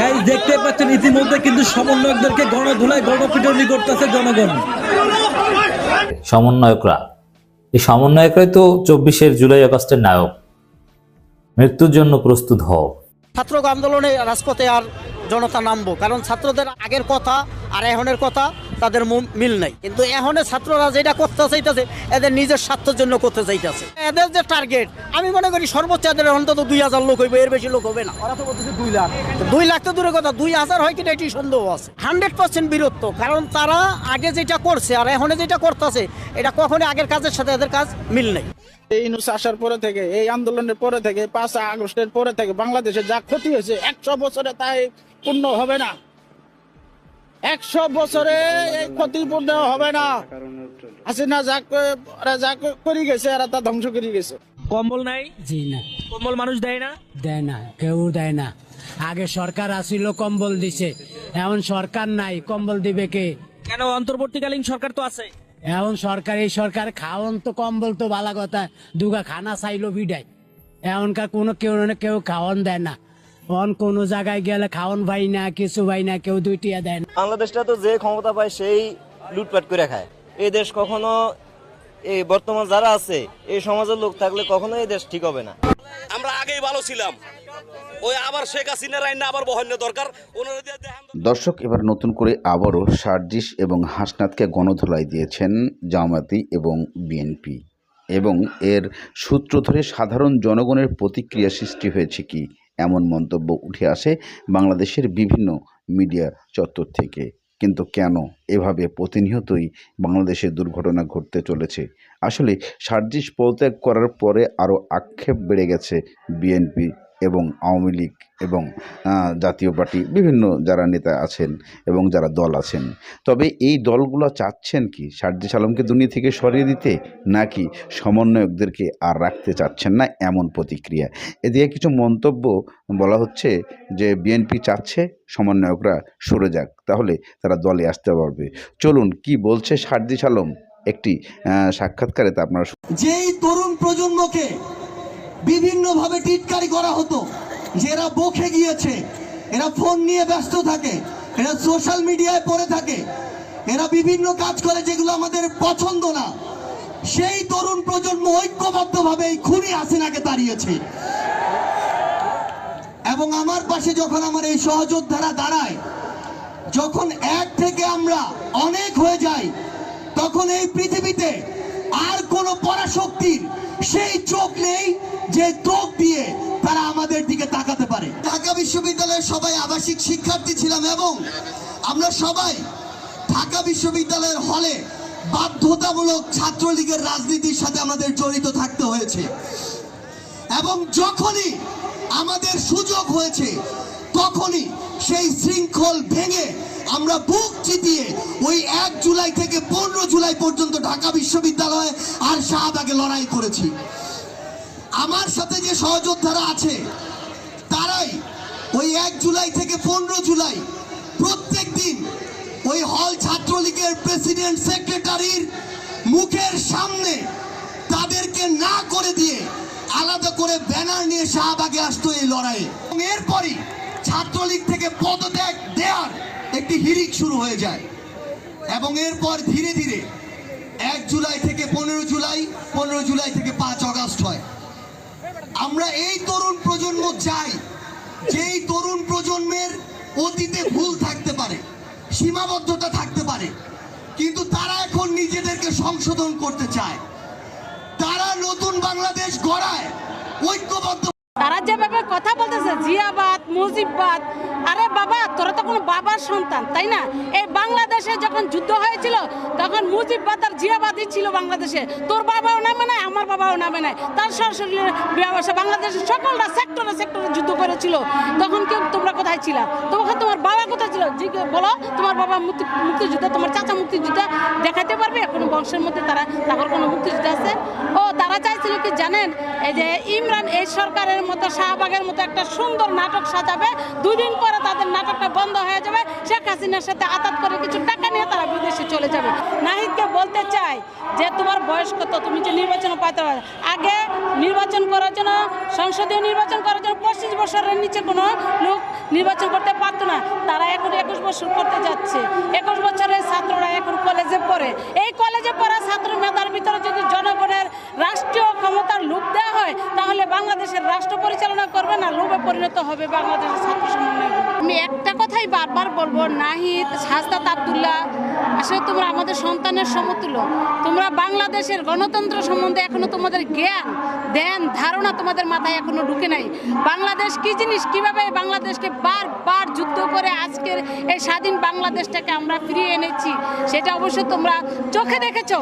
Guys দেখতে পাচ্ছেন ইতিমধ্যে কিন্তু সমন্বয়কদেরকে গণধুলায় গণপিটনি করতেছে জনগণ। সমন্বয়করা। এই সমন্বয়করাই তো চব্বিশের জুলাই আগস্টের নায়ক। মৃত্যুর জন্য প্রস্তুত হও। ছাত্র আন্দোলনে রাজপথে আর জনতা নামবো কারণ ছাত্রদের আগের কথা আর এখনের কথা তাদের মিল নাই। কিন্তু এখনের ছাত্ররা যেটা করতে চাইতেছে এদের নিজের স্বার্থের জন্য করতে চাইতেছে। এদের যে টার্গেট আমি মনে করি সর্বোচ্চ এদের অন্তত দুই হাজার লোক হইবে এর বেশি লোক হবে না। ওরা তো বলতেছে দুই লাখ। দুই লাখ তো দূরের কথা দুই হাজার হয় কিনা এটি সন্দেহ আছে। হান্ড্রেড পার্সেন্ট বীরত্ব কারণ তারা আগে যেটা করছে আর এখন যেটা করতেছে এটা কখনোই আগের কাজের সাথে এদের কাজ মিল নেই। এই ইউনুস আসার পরে থেকে এই আন্দোলনের পরে থেকে পাঁচ আগস্টের পরে থেকে বাংলাদেশে যা ক্ষতি হয়েছে একশো বছরে তাই পূর্ণ হবে না। একশো বছরে এই ক্ষতি পূর্ণ হবে না। হাসিনা যা যা করে গেছে আর তা ধ্বংস করে গেছে। কম্বল নাই? জি না। কম্বল মানুষ দেয় না? দেয় না কেউ দেয় না। আগে সরকার আসিল কম্বল দিছে। এখন সরকার নাই কম্বল দিবে কে? কেন অন্তর্বর্তীকালীন সরকার তো আছে। এখন সরকার এই সরকার খাওন তো কম্বল তো ভালো কথা। দুগা খানা চাইলো বিডাই এখনকার কোনো কেউ না কেউ খাওয়ান দেয় না। অন কোনো জায়গায় গেলে খাওয়ান ভাই না কিছু ভাই না কেউ দুইটিয়া দেয় না। বাংলাদেশটা তো যে ক্ষমতা পায় সেই লুটপাট করে খায়। এই দেশ কখনো এই বর্তমান যারা আছে এই সমাজের লোক থাকলে কখনো এই দেশ ঠিক হবে না। আমরা আগেই ভালো ছিলাম। ওই আবার শেখ হাসিনার আইন আবার বহন্য দরকার। দর্শক এবার নতুন করে আবারও সার্জিস এবং হাসনাতকে গণধোলাই দিয়েছেন জামায়াতি এবং বিএনপি। এবং এর সূত্র ধরে সাধারণ জনগণের প্রতিক্রিয়া সৃষ্টি হয়েছে কি? এমন মন্তব্য উঠে আসে বাংলাদেশের বিভিন্ন মিডিয়া চত্বর থেকে। কিন্তু কেন এভাবে প্রতিনিয়তই বাংলাদেশে দুর্ঘটনা ঘটতে চলেছে? আসলে সার্জিস পদত্যাগ করার পরে আরও আক্ষেপ বেড়ে গেছে বিএনপি এবং আওয়ামী লীগ এবং জাতীয় পার্টি বিভিন্ন যারা নেতা আছেন এবং যারা দল আছেন। তবে এই দলগুলো চাচ্ছেন কি সার্জিস আলমকে দুনিয়া থেকে সরিয়ে দিতে নাকি সমন্বয়কদেরকে আর রাখতে চাচ্ছেন না এমন প্রতিক্রিয়া? এদিকে কিছু মন্তব্য বলা হচ্ছে যে বিএনপি চাচ্ছে সমন্বয়করা সরে যাক, তাহলে তারা দলে আসতে পারবে। চলুন কি বলছে সার্জিস আলম একটি সাক্ষাৎকারে তা আপনারা যেই তরুণ প্রজন্মকে বিভিন্নভাবে টিটকারি করা হতো যে এরা বকে গিয়েছে, এরা ফোন নিয়ে ব্যস্ত থাকে, এরা সোশ্যাল মিডিয়ায় পড়ে থাকে, এরা বিভিন্ন কাজ করে যেগুলো আমাদের পছন্দ না। সেই তরুণ প্রজন্ম ঐক্যবদ্ধভাবে এই খুনি হাসিনাকে দাঁড়িয়েছে এবং আমার পাশে যখন আমার এই সহযোদ্ধারা দাঁড়ায়, যখন এক থেকে আমরা অনেক হয়ে যাই, তখন এই পৃথিবীতে আর কোনো পরাশক্তির সেই চোখ নেই যে চোখ দিয়ে তারা আমাদের দিকে তাকাতে পারে। ঢাকা বিশ্ববিদ্যালয়ের সবাই আবাসিক শিক্ষার্থী ছিলাম এবং আমরা সবাই ঢাকা বিশ্ববিদ্যালয়ের হলে বাধ্যতামূলক ছাত্রলীগের রাজনীতির সাথে আমাদের জড়িত থাকতে হয়েছে। এবং যখনই আমাদের সুযোগ হয়েছে তখনই সেই শৃঙ্খল ভেঙে আমরা বুক চিতিয়ে ওই এক জুলাই থেকে পনেরো জুলাই পর্যন্ত ঢাকা বিশ্ববিদ্যালয় আর শাহবাগে লড়াই করেছি। আমার সাথে যে সহযোদ্ধারা আছে, তারাই ওই এক জুলাই থেকে পনেরো জুলাই প্রত্যেক দিন ওই হল ছাত্রলীগের প্রেসিডেন্ট সেক্রেটারির মুখের সামনে তাদেরকে না করে দিয়ে আলাদা করে ব্যানার নিয়ে শাহবাগে আসতো এই লড়াইয়ে। এরপরই ছাত্রলীগ থেকে পদত্যাগ দেওয়ার একটি হিরিক শুরু হয়ে যায়। এবং এরপর ধীরে ধীরে এক জুলাই থেকে পনেরো জুলাই পনেরো জুলাই থেকে পাঁচ আগস্ট হয়। আমরা এই তরুণ প্রজন্ম চাই যেই তরুণ প্রজন্মের অতীতে ভুল থাকতে পারে, সীমাবদ্ধতা থাকতে পারে। কিন্তু তারা এখন নিজেদেরকে সংশোধন করতে চায়। তারা নতুন বাংলাদেশ গড়ায়, ঐক্যবদ্ধ তারা যেভাবে কথা বলতেছে, জিয়াবাদ, মুজিববাদ, আরে বাবা, তোরা তো কোনো বাবার সন্তান, তাই না? এই বাংলাদেশে যখন যুদ্ধ হয়েছিল, তখন মুজিববাদ আর জিয়াবাদই ছিল বাংলাদেশে। তোর বাবাও নামে নাই, আমার বাবাও নামে নাই। তার সরাসরি ব্যবসা, বাংলাদেশের সকলরা সেক্টরে সেক্টরে যুদ্ধ করেছিল। তখন কেউ, তোমরা কোথায় ছিল? তখন তোমার বাবা কোথায় ছিল? বলো, তোমার বাবা মুক্তি, মুক্তিযুদ্ধ, তোমার চাচা মুক্তিযুদ্ধ দেখাতে পারবে? কোনো বংশের মধ্যে তারা, তারপর কোনো মুক্তিযুদ্ধ আছে? ও, তারা চাইছিল কি জানেন, এই যে ইমরান, এই সরকারের মতো, শাহবাগের মতো একটা সুন্দর নাটক সাজাবে। দুদিন পরে তাদের নাটকটা বন্ধ হয়ে যাবে। শেখ হাসিনার সাথে আতাত করে কিছু টাকা নিয়ে তারা বিদেশে চলে যাবে। নাহিদকে বলতে চাই যে, তোমার বয়স কত? তুমি যে নির্বাচন পাইতে পারো। আগে নির্বাচন করার জন্য, সংসদীয় নির্বাচন করার জন্য পঁচিশ বছরের নিচে কোনো লোক নির্বাচন করতে পারতো না। তারা এখন একুশ বছর করতে যাচ্ছে। একুশ বছরের ছাত্ররা এখন কলেজে পড়ে। এই কলেজে পড়া ছাত্র মেধার ভিতরে যদি জনগণের রাষ্ট্রীয় ক্ষমতার লোভ দেওয়া হয়, তাহলে বাংলাদেশের রাষ্ট্র পরিচালনা করবে না, লোভে পরিণত হবে বাংলাদেশের ছাত্র সমন্বয় আমি একটা কথাই বারবার বলব, নাহিদ শাস্তা আবদুল্লাহ আসলে তোমরা আমাদের সন্তানের সমতুল্য। তোমরা বাংলাদেশের গণতন্ত্র সম্বন্ধে এখনও তোমাদের জ্ঞান, ধ্যান, ধারণা তোমাদের মাথায় এখনও ঢুকে নাই। বাংলাদেশ কি জিনিস? কীভাবে বাংলাদেশকে বারবার যুদ্ধ করে আজকের এই স্বাধীন বাংলাদেশটাকে আমরা ফিরিয়ে এনেছি, সেটা অবশ্য তোমরা চোখে দেখেছ।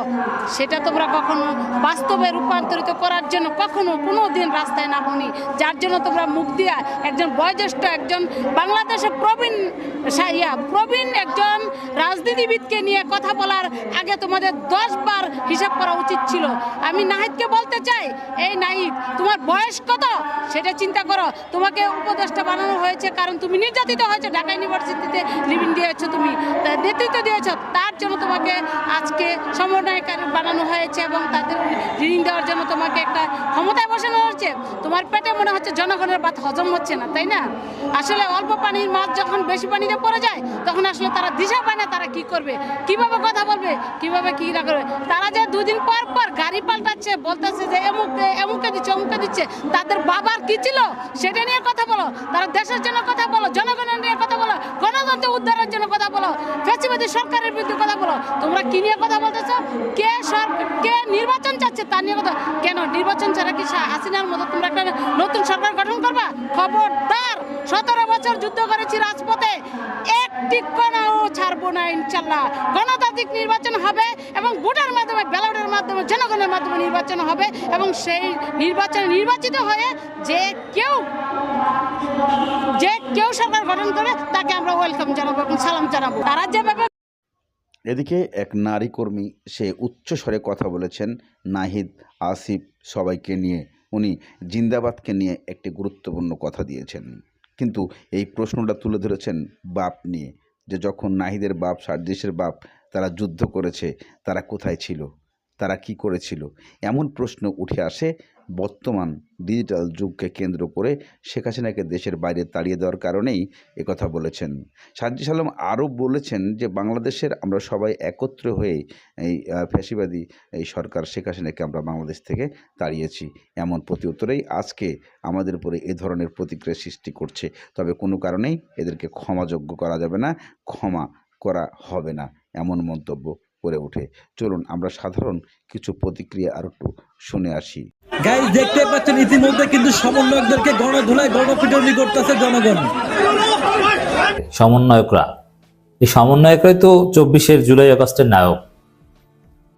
সেটা তোমরা কখনো বাস্তবে রূপান্তরিত করার জন্য কখনো কোনো দিন রাস্তায় নামনি। যার জন্য তোমরা মুখ দিয়া একজন বয়োজ্যেষ্ঠ একজন বাংলাদেশের প্রবীণ সাইয়া প্রবীণ একজন রাজনীতিবিদকে নিয়ে কথা বলার আগে তোমাদের দশ বার হিসাব করা উচিত ছিল। আমি নাহিদকে বলতে চাই, এই নাহিদ, তোমার বয়স কত? সেটা চিন্তা করো। তোমাকে উপদেষ্টা বানানো হয়েছে কারণ তুমি নির্যাতিত হয়েছে। ঢাকা ইউনিভার্সিটিতে লিভিং দিয়েছ তুমি নেতৃত্ব দিয়েছ। তার জন্য তোমাকে আজকে সমন্বয়কারী বানানো হয়েছে এবং তাদের ঋণ দেওয়ার জন্য তোমাকে একটা ক্ষমতায় বসানো হয়েছে। তোমার পেটে মনে হচ্ছে জনগণের ভাত হজম হচ্ছে না, তাই না? আসলে অল্প পানির মাছ যখন বেশি পানিতে পড়ে যায়, তখন আসলে তারা দিশা পায় না তারা কি করবে? কীভাবে কথা বলবে? কীভাবে কি না করবে? তারা যে দুদিন পর পর গাড়ি পাল্টাচ্ছে, বলতেছে যে এমুক এমুকে দিচ্ছে অমুকে দিচ্ছে, তাদের বাবার কি ছিল? সেটা নিয়ে কথা বলো। তারা দেশের জন্য কথা বলো, জনগণের নিয়ে কথা বলো, গণতন্ত্র উদ্ধারের জন্য কথা বলো, ফেসিবাদী সরকারের বিরুদ্ধে কথা বলো। তোমরা কি নিয়ে কথা বলতেছো? কে সরকার কে চাচ্ছে তা নিয়ে কথা। কেন? নির্বাচন ছাড়া কি হাসিনার মতো তোমরা একটা নতুন সরকার গঠন করবা? খবরদার, সতেরো বছর যুদ্ধ করেছি রাজপথে। একটি কণাও ছাড়বো না, ইনশাল্লাহ। গণতান্ত্রিক নির্বাচন হবে এবং ভোটের মাধ্যমে, ব্যালটের মাধ্যমে, জনগণের মাধ্যমে নির্বাচন হবে এবং সেই নির্বাচনে নির্বাচিত হয়ে যে কেউ যে কেউ সরকার গঠন করে তাকে আমরা ওয়েলকাম জানাব এবং সালাম জানাব। তারা যেভাবে এদিকে এক নারী কর্মী সে উচ্চ স্বরে কথা বলেছেন, নাহিদ, আসিফ সবাইকে নিয়ে। উনি জিন্দাবাদকে নিয়ে একটি গুরুত্বপূর্ণ কথা দিয়েছেন। কিন্তু এই প্রশ্নটা তুলে ধরেছেন বাপ নিয়ে, যে যখন নাহিদের বাপ, সার্জিসের বাপ তারা যুদ্ধ করেছে, তারা কোথায় ছিল? তারা কি করেছিল? এমন প্রশ্ন উঠে আসে বর্তমান ডিজিটাল যুগকে কেন্দ্র করে শেখ হাসিনাকে দেশের বাইরে তাড়িয়ে দেওয়ার কারণেই একথা বলেছেন। সাজ্জিস আলম আরও বলেছেন যে, বাংলাদেশের আমরা সবাই একত্র হয়ে এই ফ্যাসিবাদী এই সরকার শেখ হাসিনাকে আমরা বাংলাদেশ থেকে তাড়িয়েছি। এমন প্রতি উত্তরেই আজকে আমাদের উপরে এ ধরনের প্রতিক্রিয়া সৃষ্টি করছে। তবে কোনো কারণেই এদেরকে ক্ষমাযোগ্য করা যাবে না, ক্ষমা করা হবে না, এমন মন্তব্য করে ওঠে। চলুন আমরা সাধারণ কিছু প্রতিক্রিয়া আর একটু শুনে আসি। গাইজ দেখতে পাচ্ছেন ইতিমধ্যে কিন্তু সমন্বয়কদেরকে গণধুলায় গণপিটনি করতেছে জনগণ। সমন্বয়করা। এই সমন্বয়করাই তো চব্বিশের জুলাই আগস্টের নায়ক।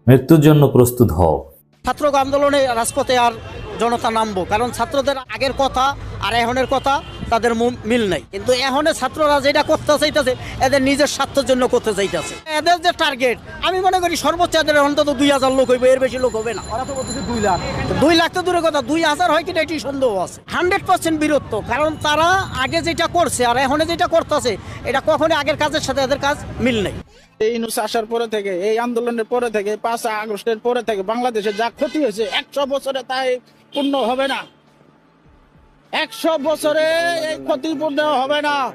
মৃত্যুর জন্য প্রস্তুত হও। ছাত্র আন্দোলনে রাজপথে আর জনতা নামবো কারণ ছাত্রদের আগের কথা আর এখনের কথা তাদের মিল নাই। কিন্তু এখনের ছাত্ররা যেটা করতে চাইতেছে এদের নিজের স্বার্থের জন্য করতে চাইতেছে। এদের যে টার্গেট আমি মনে করি সর্বোচ্চ এদের অন্তত দুই হাজার লোক হইবে এর বেশি লোক হবে না। দুই লাখ। দুই লাখ তো দূরের কথা দুই হাজার হয় কিনা এটি সন্দেহ আছে। হান্ড্রেড পার্সেন্ট বীরত্ব কারণ তারা আগে যেটা করছে আর এখন যেটা করতেছে এটা কখনোই আগের কাজের সাথে এদের কাজ মিল নেই। এই ইউনুস আসার পরে থেকে এই আন্দোলনের পরে থেকে পাঁচ আগস্টের পরে থেকে বাংলাদেশে যা ক্ষতি হয়েছে একশো বছরে তাই পূর্ণ হবে না। একশো বছরে এই ক্ষতি পূর্ণ হবে না।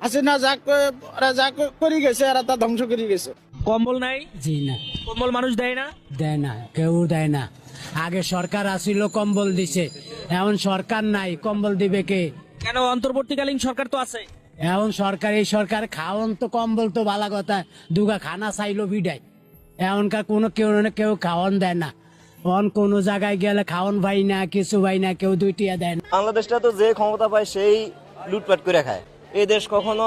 হাসিনা যা ক- ওরা যা ক- করে গেছে আর তা ধ্বংস করে গেছে। কম্বল নাই? জি না। কম্বল মানুষ দেয় না? দেয় না কেউ দেয় না। আগে সরকার আসিল কম্বল দিছে। এখন সরকার নাই কম্বল দিবে কে? কেন অন্তর্বর্তীকালীন সরকার তো আছে। এখন সরকার এই সরকার খাওয়ান তো কম্বল তো ভালো কথা। দুগা খানা চাইলো বিডাই এখনকার কোনো কেউ না কেউ খাওয়ান দেয় না। অন কোনো জায়গায় গেলে খাওয়ান ভাই না কিছু ভাই না কেউ দুইটিয়া দেয় বাংলাদেশটা তো যে ক্ষমতা পায় সেই লুটপাট করে খায়। এই দেশ কখনো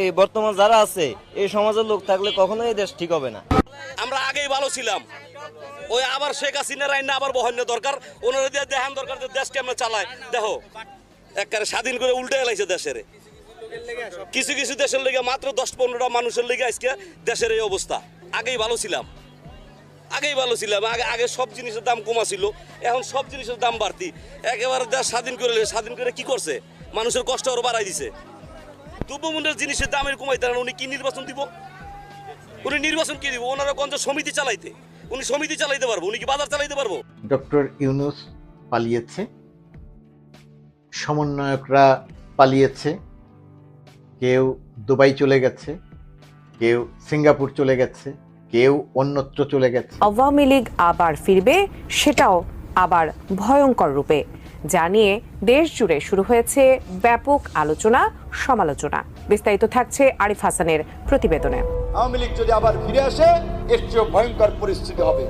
এই বর্তমান যারা আছে এই সমাজের লোক থাকলে কখনো এই দেশ ঠিক হবে না। আমরা আগেই ভালো ছিলাম। ওই আবার শেখ হাসিনা রাইনা আবার বহন্য দরকার। ওনারা দিয়ে দেখান দরকার যে দেশ কেমন চালায়। দেখো একবারে স্বাধীন করে উল্টে এলাইছে দেশের। কিছু কিছু দেশের লেগে মাত্র দশ পনেরোটা মানুষের লেগে আজকে দেশের এই অবস্থা। আগেই ভালো ছিলাম। আগেই ভালো ছিলাম, আগে আগে সব জিনিসের দাম কমা ছিল, এখন সব জিনিসের দাম বাড়তি। একেবারে দেশ স্বাধীন করে স্বাধীন করে কি করছে? মানুষের কষ্ট আরও বাড়াই দিছে। দ্রব্যমূল্যের জিনিসের দামের কমাইতে পারেন উনি কি নির্বাচন দিব? উনি নির্বাচন কি দিব? ওনারা গঞ্জ সমিতি চালাইতে? উনি সমিতি চালাইতে পারব, উনি কি বাজার চালাইতে পারব? ডক্টর ইউনুস পালিয়েছে। সমন্বয়করা পালিয়েছে। কেউ দুবাই চলে গেছে, কেউ সিঙ্গাপুর চলে গেছে। কেউ অন্যত্র চলে গেছে। আওয়ামী লীগ আবার ফিরবে সেটাও আবার ভয়ঙ্কর রূপে। যা নিয়ে দেশ জুড়ে শুরু হয়েছে ব্যাপক আলোচনা সমালোচনা। বিস্তারিত থাকছে আরিফ হাসানের প্রতিবেদনে। আওয়ামী লীগ যদি আবার ফিরে আসে এর চেয়েও ভয়ঙ্কর পরিস্থিতি হবে।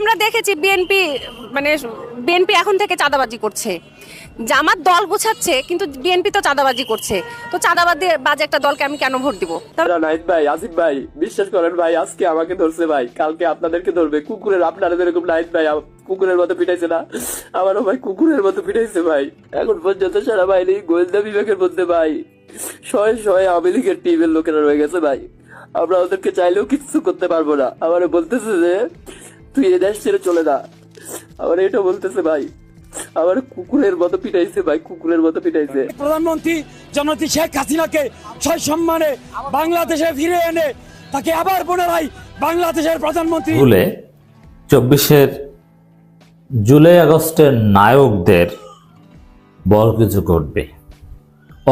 আমরা দেখেছি বিএনপি মানে বিএনপি এখন থেকে চাঁদাবাজি করছে। জামাত দল গোছাচ্ছে, কিন্তু বিএনপি তো চাঁদাবাজি করছে। তো চাঁদাবাজি বাজে একটা দলকে আমি কেন ভোট দিব? নাইট ভাই আসিফ ভাই, বিশ্বাস করেন ভাই, আজকে আমাকে ধরছে ভাই, কালকে আপনাদেরকে ধরবে। কুকুরের আপনারা যেরকম নাইট ভাই কুকুরের মতো পিটাইছে না? আমারও ভাই কুকুরের মতো পিটাইছে ভাই। এখন পর্যন্ত সারা বাইরে গোয়েন্দা বিভাগের মধ্যে ভাই। শয়ে শয়ে আওয়ামী লীগের টিমের লোকেরা রয়ে গেছে ভাই। আমরা ওদেরকে চাইলেও কিছু করতে পারব না। আমার বলতেছে যে, তুই এ দেশ ছেড়ে চলে যা। আমার এটা বলতেছে ভাই। আমার কুকুরের মতো পিটাইছে ভাই কুকুরের মতো পিটাইছে। প্রধানমন্ত্রী জনতি শেখ হাসিনাকে ছয় সম্মানে বাংলাদেশে ফিরে এনে তাকে আবার পুনরায় বাংলাদেশের প্রধানমন্ত্রী ভুলে চব্বিশের জুলাই আগস্টের নায়কদের বড় কিছু ঘটবে।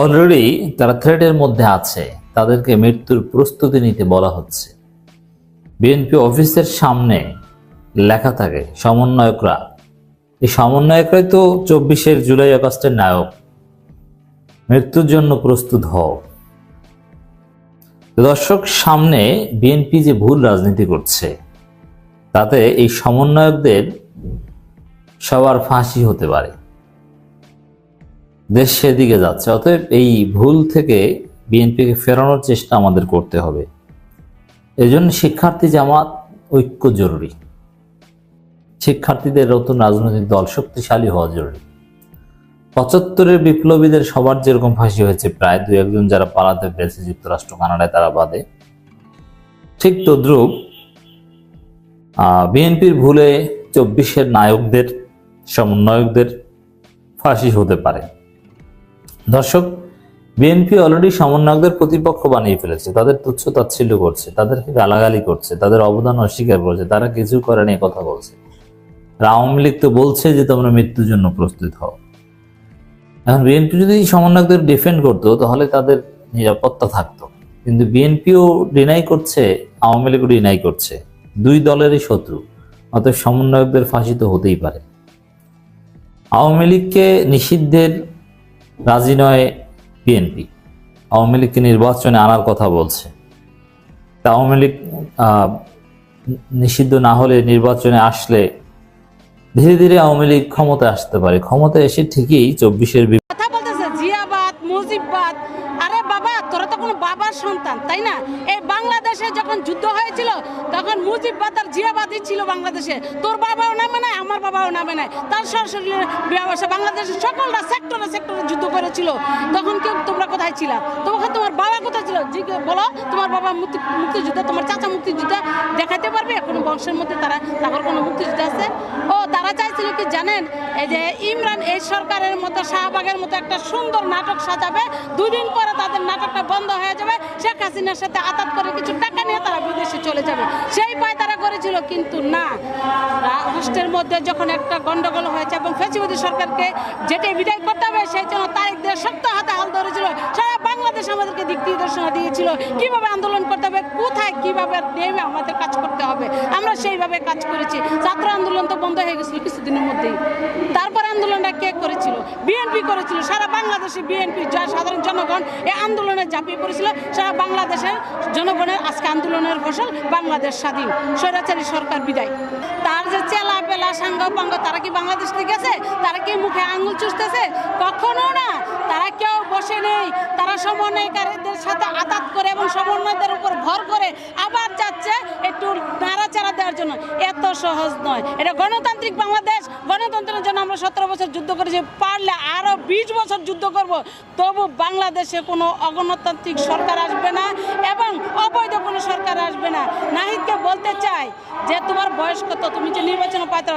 অলরেডি তারা থ্রেটের মধ্যে আছে তাদেরকে মৃত্যুর প্রস্তুতি নিতে বলা হচ্ছে। বিএনপি অফিসের সামনে লেখা থাকে সমন্বয়করা এই সমন্বয়করাই তো চব্বিশের জুলাই আগস্টের নায়ক। মৃত্যুর জন্য প্রস্তুত হও। দর্শক, সামনে বিএনপি যে ভুল রাজনীতি করছে, তাতে এই সমন্বয়কদের সবার ফাঁসি হতে পারে। দেশ সেদিকে যাচ্ছে, অতএব এই ভুল থেকে বিএনপিকে ফেরানোর চেষ্টা আমাদের করতে হবে। এজন্য শিক্ষার্থী জামাত ঐক্য জরুরি। শিক্ষার্থীদের নতুন রাজনৈতিক দল শক্তিশালী হওয়া জরুরি। পঁচাত্তরের বিপ্লবীদের সবার যেরকম ফাঁসি হয়েছে, প্রায় দু একজন যারা পালাতে পেরেছে যুক্তরাষ্ট্র, কানাডায় তারা বাদে। ঠিক তদ্রুপ বিএনপির ভুলে চব্বিশের নায়কদের, সমন্বয়কদের ফাঁসি হতে পারে। দর্শক, বিএনপি অলরেডি সমন্বয়কদের প্রতিপক্ষ বানিয়ে ফেলেছে, তাদের তুচ্ছ তাচ্ছিল্য করছে, তাদেরকে গালাগালি করছে, তাদের অবদান অস্বীকার করছে, তারা কিছু করে নিয়ে কথা বলছে। আওয়ামী লীগ তো বলছে যে তোমরা মৃত্যুর জন্য প্রস্তুত হও। এখন বিএনপি যদি সমন্বয়কদের ডিফেন্ড করতো, তাহলে তাদের নিরাপত্তা থাকতো। কিন্তু বিএনপিও ডিনাই করছে, আওয়ামী লীগও ডিনাই করছে। দুই দলেরই শত্রু, অতএব সমন্বয়কদের ফাঁসি তো হতেই পারে। আওয়ামী লীগকে নিষিদ্ধের রাজি নয় বিএনপি আওয়ামী লীগকে নির্বাচনে আনার কথা বলছে। তা আওয়ামী লীগ নিষিদ্ধ না হলে নির্বাচনে আসলে ধীরে ধীরে আওয়ামী লীগ ক্ষমতায় আসতে পারে। ক্ষমতা এসে ঠিকই চব্বিশের কথা বলতেছে, জিয়াবাদ, মুজিববাদ। আরে বাবা, তোরা তো কোনো বাবার সন্তান, তাই না? এই বাংলাদেশে যখন যুদ্ধ তখন জিয়াবাদই ছিল বাংলাদেশে। তোর বাবাও নামে আমার বাবাও নামে তার বাংলাদেশের সকলরা সেক্টরে সেক্টরে যুদ্ধ করেছিল। তখন কেউ তোমরা কোথায় ছিল? তোমার বাবা কোথায় ছিল? বলো, তোমার বাবা মুক্তি মুক্তিযুদ্ধ, তোমার চাচা দেখাতে পারবে? কোনো বংশের মধ্যে তারা তারপর কোনো মুক্তিযুদ্ধ আছে? তারা চাইছিল কি জানেন, এই যে ইমরান এই সরকারের মতো, শাহবাগের মতো একটা সুন্দর নাটক সাজাবে, দুদিন পরে তাদের নাটকটা বন্ধ হয়ে যাবে, শেখ হাসিনার সাথে আতাত করে কিছু টাকা নিয়ে তারা বিদেশে চলে যাবে। সেই পায় তারা করেছিল, কিন্তু না। রাষ্ট্রের মধ্যে যখন একটা গন্ডগোল হয়েছে এবং ফেসিবাদী সরকারকে যেটা বিদায় করতে হবে, সেই জন্য তারেক দিয়ে শক্ত হাতে হাল ধরেছিল। সারা বাংলাদেশ আমাদেরকে দিক নির্দেশনা দিয়েছিল। কীভাবে আন্দোলন করতে হবে, কোথায় কীভাবে নেমে আমাদের কাজ করতে হবে, আমরা সেইভাবে কাজ করেছি। ছাত্র আন্দোলন তো বন্ধ হয়ে গেছিল কিছুদিনের মধ্যেই। তারপর আন্দোলনটা কে করেছিল? বিএনপি করেছিল। সারা বাংলাদেশে বিএনপি, যা সাধারণ জনগণ এই আন্দোলনে ঝাঁপিয়ে পড়েছিল। সারা বাংলাদেশের জনগণের আজকে আন্দোলনের ফসল বাংলাদেশ স্বাধীন। স্বৈরাচারী সরকার বিদায়। তার যে চেলা পেলা সাঙ্গ পাঙ্গ তারা কি বাংলাদেশ থেকে গেছে? তারা কি মুখে আঙুল চুষতেছে? কখনো না। তারা কেউ বসে নেই, তারা সমন্বয়কারীদের সাথে আতাত করে এবং সমন্বয়দের উপর ভর করে আবার যাচ্ছে একটু নাড়াচাড়া দেওয়ার জন্য। এত সহজ নয়। এটা গণতান্ত্রিক বাংলাদেশ। গণতন্ত্রের জন্য আমরা সতেরো বছর যুদ্ধ করেছি, পারলে আরও বিশ বছর যুদ্ধ করব। তবু বাংলাদেশে কোনো অগণতান্ত্রিক সরকার আসবে না এবং অবৈধ কোনো সরকার আসবে না। নাহিদকে বলতে চাই যে, তোমার বয়স কত? তুমি যে নির্বাচনে পাইতে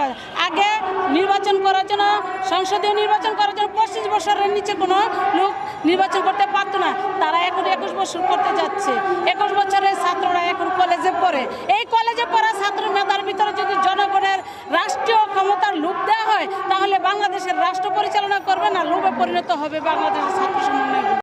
আগে নির্বাচন করার জন্য, সংসদীয় নির্বাচন করার জন্য পঁচিশ বছরের নিচে কোনো লোক নির্বাচন করতে পারতো না। তারা এখন একুশ বছর করতে যাচ্ছে। একুশ বছরের ছাত্ররা এখন কলেজে পড়ে। এই কলেজে পড়া ছাত্র নেতার ভিতরে যদি জনগণের রাষ্ট্রীয় ক্ষমতার লোভ দেওয়া হয়, তাহলে বাংলাদেশের রাষ্ট্র পরিচালনা করবে না, লোভে পরিণত হবে বাংলাদেশের ছাত্র সমন্বয়।